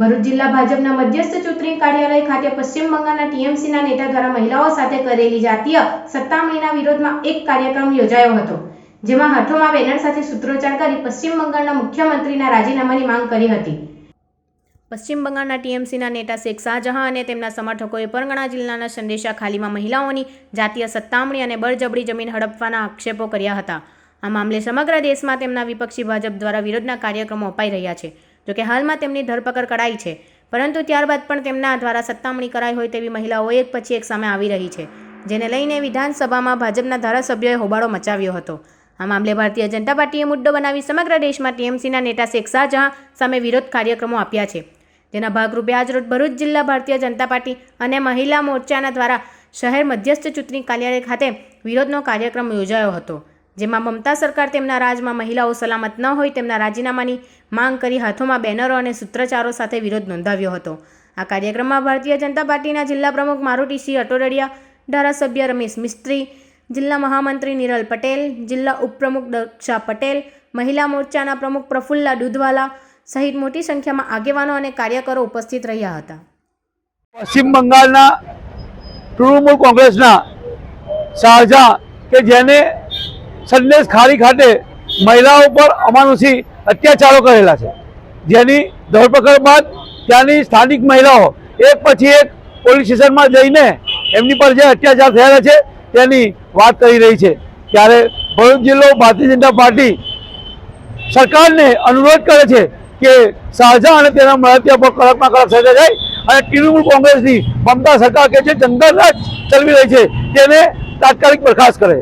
ભરૂચ જિલ્લા ભાજપના મધ્યસ્થ ચૂંટણી કાર્યાલય ખાતે પશ્ચિમ બંગાળના ટીએમસીના નેતા દ્વારા મહિલાઓ સાથે કરેલી જાતીય સત્તામણીના વિરોધમાં એક કાર્યક્રમ યોજાયો હતો, જેમાં હાથોમાં બેનર સાથે સૂત્રોચ્ચાર કરી પશ્ચિમ બંગાળના મુખ્યમંત્રીના રાજીનામાની માંગ કરી હતી. પશ્ચિમ બંગાળના ટીએમસીના નેતા શેખ શાહજહાં અને તેમના સમર્થકોએ પરગણા જિલ્લાના સંદેશા ખાલીમાં મહિલાઓની જાતીય સત્તામણી અને બળજબરી જમીન હડપવાના આક્ષેપો કર્યા હતા. આ મામલે સમગ્ર દેશમાં તેમના વિપક્ષી ભાજપ દ્વારા વિરોધના કાર્યક્રમો અપાઈ રહ્યા છે. જોકે હાલમાં તેમની ધરપકડ કરાઈ છે. પરંતુ ત્યારબાદ પણ તેમના દ્વારા સત્તામણી કરાઈ હોય તેવી મહિલાઓ એક પછી એક સામે આવી રહી છે, જેને લઈને વિધાનસભામાં ભાજપના ધારાસભ્યોએ હોબાળો મચાવ્યો હતો. આ મામલે ભારતીય જનતા પાર્ટીએ મુદ્દો બનાવી સમગ્ર દેશમાં ટીએમસીના નેતા શેખ શાહજહાં સામે વિરોધ કાર્યક્રમો આપ્યા છે. જેના ભાગરૂપે આજરોજ ભરૂચ જિલ્લા ભારતીય જનતા પાર્ટી અને મહિલા મોરચાના દ્વારા શહેર મધ્યસ્થ ચૂંટણી કાર્યાલય ખાતે વિરોધનો કાર્યક્રમ યોજાયો હતો. જેમાં મમતા સરકાર તેમના રાજમાં મહિલાઓ સલામત ન હોય તેમના રાજીનામાની માંગ કરી હાથોમાં બેનરો અને સૂત્રચારો સાથે વિરોધ નોંધાવ્યો હતો. આ કાર્યક્રમમાં ભારતીય જનતા પાર્ટીના જિલ્લા પ્રમુખ મારુતિસિંહ અટોડડિયા ધારાસભ્ય રમેશ મિસ્ત્રી, જિલ્લા મહામંત્રી નિરલ પટેલ, જિલ્લા ઉપપ્રમુખ દક્ષા પટેલ, મહિલા મોરચાના પ્રમુખ પ્રફુલ્લા દૂધવાલા સહિત મોટી સંખ્યામાં આગેવાનો અને કાર્યકરો ઉપસ્થિત રહ્યા હતા. પશ્ચિમ બંગાળના તૃણમૂલ કોંગ્રેસના શાહજહાં કે જેને સંદેશ ખારી ખાતે મહિલાઓ પર અમાનુષી અત્યાચારો કરેલા છે. જેની ધરપકડ બાદ ત્યાંની સ્થાનિક મહિલાઓ એક પછી એક પોલીસ સ્ટેશનમાં જઈને એમની પર જે અત્યાચાર થયેલા છે તેની વાત કરી રહી છે. ત્યારે ભરૂચ જિલ્લો ભારતીય જનતા પાર્ટી સરકારને અનુરોધ કરે છે કે શાહજહાં અને તેના મળતિયા પર કડકમાં કડક સજા જાય અને તૃણમૂળ કોંગ્રેસની મમતા સરકાર કે જે જંગલ રાજ ચલાવી રહી છે તેને તાત્કાલિક બરખાસ્ત કરે.